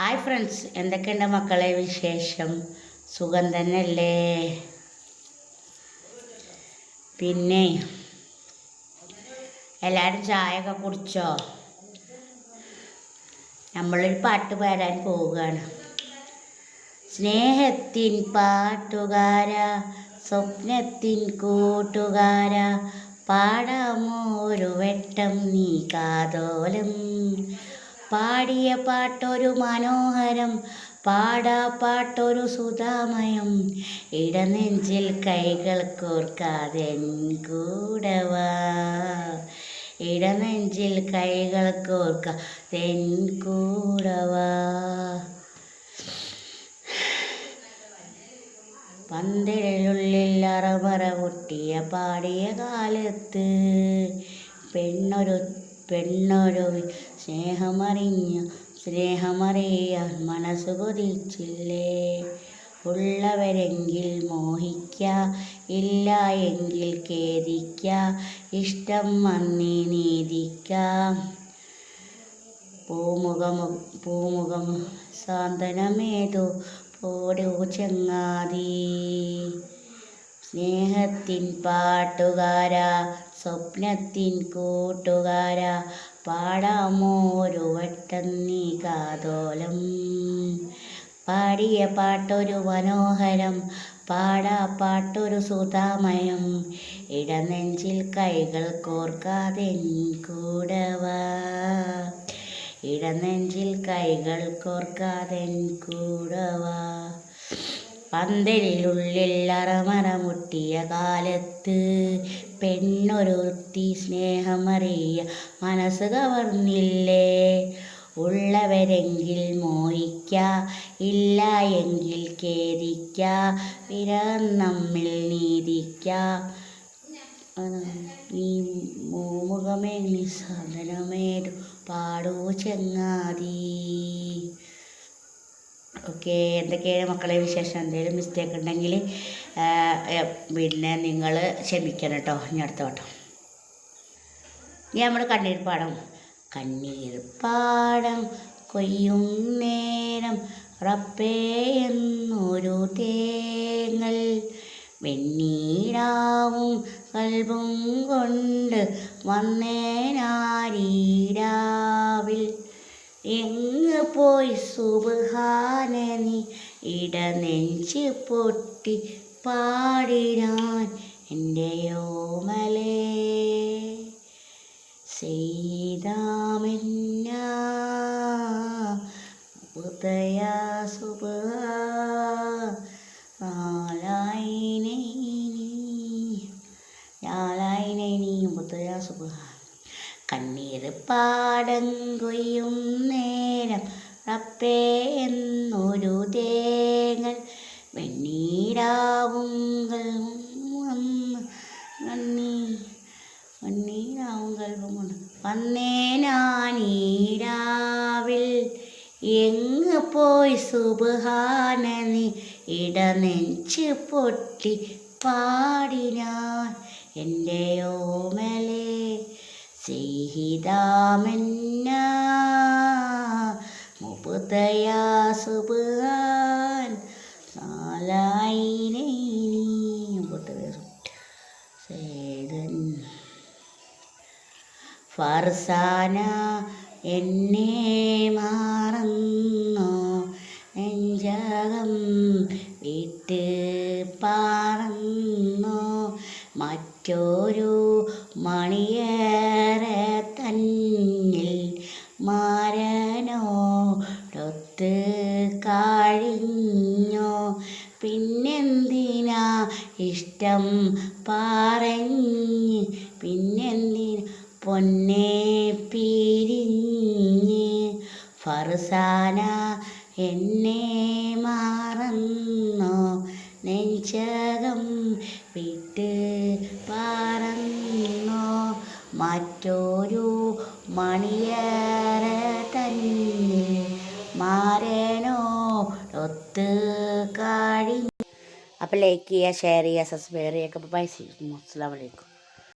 Hi friends എന്തൊക്കെയുണ്ട് മക്കളെ വിശേഷം? സുഖം തന്നെയല്ലേ? പിന്നെ എല്ലാവരും ചായയൊക്കെ കുടിച്ചോ? നമ്മളൊരു പാട്ട് പാടാൻ പോവുകയാണ്. സ്നേഹത്തിൻ പാട്ടുകാര സ്വപ്നത്തിൻ കൂട്ടുകാര പാടാമോ ഒരു വെട്ടം നീ കാതോലം? പാടിയ പാട്ടൊരു മനോഹരം പാടാ പാട്ടൊരു സുതാമയം. ഇടനെഞ്ചിൽ കൈകൾ കോർക്കാതെ കൂടവാ ഇടനെഞ്ചിൽ കൈകൾ കോർക്കാതെ കൂടവാ പന്തലിനുള്ളിൽ അറമറ പൊട്ടിയ പാടിയ കാലത്ത് പെണ്ണൊരു പെണ്ണൊരു സ്നേഹമറിഞ്ഞ സ്നേഹമറിയാൻ മനസ്സ് കൊതിച്ചില്ലേ? ഉള്ളവരെങ്കിൽ മോഹിക്ക ഇല്ല എങ്കിൽ ഖേദിക്ക ഇഷ്ടം വന്നി നീതിക്ക. പൂമുഖം പൂമുഖം സാന്ത്വനമേതു പോടു ചങ്ങാതി. സ്നേഹത്തിൻ പാട്ടുകാരാ സ്വപ്നത്തിൻ കൂട്ടുകാരാ പാടാമോരു വട്ടം നീ കാതോലം പാടിയ പാട്ടൊരു മനോഹരം പാടാ പാട്ടൊരു സുതാമയം. ഇടനെഞ്ചിൽ കൈകൾ കോർക്കാതെ കൂടവാ. ഇടനെഞ്ചിൽ കൈകൾ കോർക്കാതെ കൂടവാ. പന്തലിനുള്ളിൽ അറമറ മുട്ടിയ കാലത്ത് പെണ്ണൊരുത്തി സ്നേഹമറിയ മനസ്സ് കവർന്നില്ലേ? ഉള്ളവരെങ്കിൽ മോഹിക്ക ഇല്ല എങ്കിൽ ഖേദിക്ക വിര നമ്മിൽ നീതിക്ക. നീ മൂമുഖമേ നിസാധനമേതു പാടൂ ചങ്ങാതി. ഓക്കെ. എന്തൊക്കെയാണ് മക്കളെ വിശേഷം? എന്തെങ്കിലും മിസ്റ്റേക്ക് ഉണ്ടെങ്കിൽ പിന്നെ നിങ്ങൾ ക്ഷമിക്കണം കേട്ടോ ഇനി അടുത്ത വട്ടം. ഇനി നമ്മൾ കണ്ണീർ പാടം. കണ്ണീർ പാടം കൊയ്യും നേരം റപ്പേ എന്നൊരു തേങ്ങൽ. വെണ്ണീരാവും കൽവും കൊണ്ട് വന്നേനാരീരാവിൽ എങ്ങ് പോയി സുബഹാനനി ഇടനെഞ്ച് പൊട്ടി പാടിനാൻ എന്റെ ഓമലേ സീതാമെന്ന ഉദയ സുബ. നാലായിനൈ നാലായിനൈ ഉദയ സുബ. കണ്ണീർ പാടം കൊയ്യും നേരം റപ്പേ എന്നൊരു തേങ്ങൽ വെണ്ണീരാവുങ്കൾ വന്ന് കണ്ണീ വെണ്ണീരാവും കൽവും കൊണ്ട് വന്നേനാനീരാവിൽ എങ്ങ് പോയി സുബഹാനനി ഇടനെഞ്ച് പൊട്ടി പാടിനാൻ എന്റെ ഓമലേ സ്നേഹിതാമെന്ന ഫർസാന എന്നെ മാറുന്നു. നെഞ്ചകം വിട്ട് പാറുന്നു. മറ്റൊരു മണിയേറെ തന്നിൽ മാരനോടൊത്ത് കഴിഞ്ഞോ? പിന്നെന്തിനാ ഇഷ്ടം പറഞ്ഞ്? പിന്നെന്തിനാ പൊന്നെ പിരിഞ്ഞ്? ഫർസാന എന്നെ മാറന്നോ? നെഞ്ചകം വിട്ട് പറന്നോ? മറ്റൊരു മണിയറ മാറേനോ ഒത്ത് കഴിഞ്ഞു അപ്പോൾ ലൈക്ക് ചെയ്യുക ഷെയർ ചെയ്യുക സബ്സ്ക്രൈബ് ചെയ്യുക അപ്പോൾ പൈസ അസ്സാം വലൈക്കും